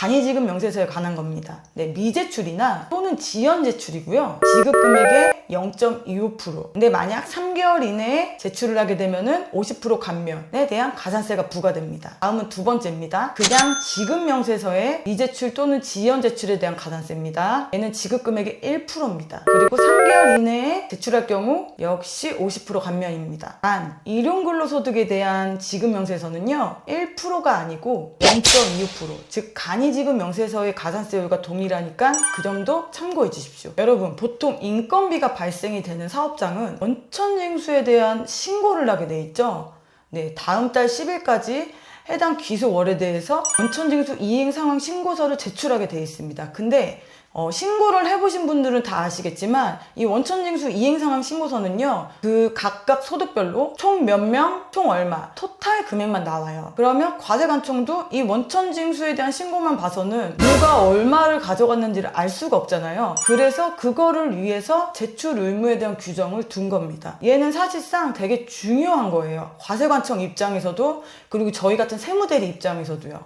간이지급 명세서에 관한 겁니다. 네, 미제출이나 또는 지연 제출이고요. 지급 금액의 0.25%. 근데 만약 3개월 이내에 제출을 하게 되면 은 50% 감면에 대한 가산세가 부과됩니다. 다음은 두 번째입니다. 그냥 지급 명세서에 미제출 또는 지연 제출에 대한 가산세입니다. 얘는 지급 금액의 1%입니다. 그리고 3개월 이내에 제출할 경우 역시 50% 감면입니다. 단 일용 근로소득에 대한 지급 명세서는요 1%가 아니고 0.25%, 즉 간이지급 명세서의 가산세율과 동일하니까 그 점도 참고해 주십시오. 여러분 보통 인건비가 발생이 되는 사업장은 원천징수에 대한 신고를 하게 돼 있죠. 네, 다음 달 10일까지 해당 기소 월에 대해서 원천징수 이행 상황 신고서를 제출하게 돼 있습니다. 근데 어, 신고를 해보신 분들은 다 아시겠지만 이 원천징수 이행 상황 신고서는요 그 각각 소득별로 총 몇 명, 총 얼마, 토탈 금액만 나와요. 그러면 과세관청도 이 원천징수에 대한 신고만 봐서는 누가 얼마를 가져갔는지를 알 수가 없잖아요. 그래서 그거를 위해서 제출 의무에 대한 규정을 둔 겁니다. 얘는 사실상 되게 중요한 거예요. 과세관청 입장에서도 그리고 저희 같은 세무대리 입장에서도요.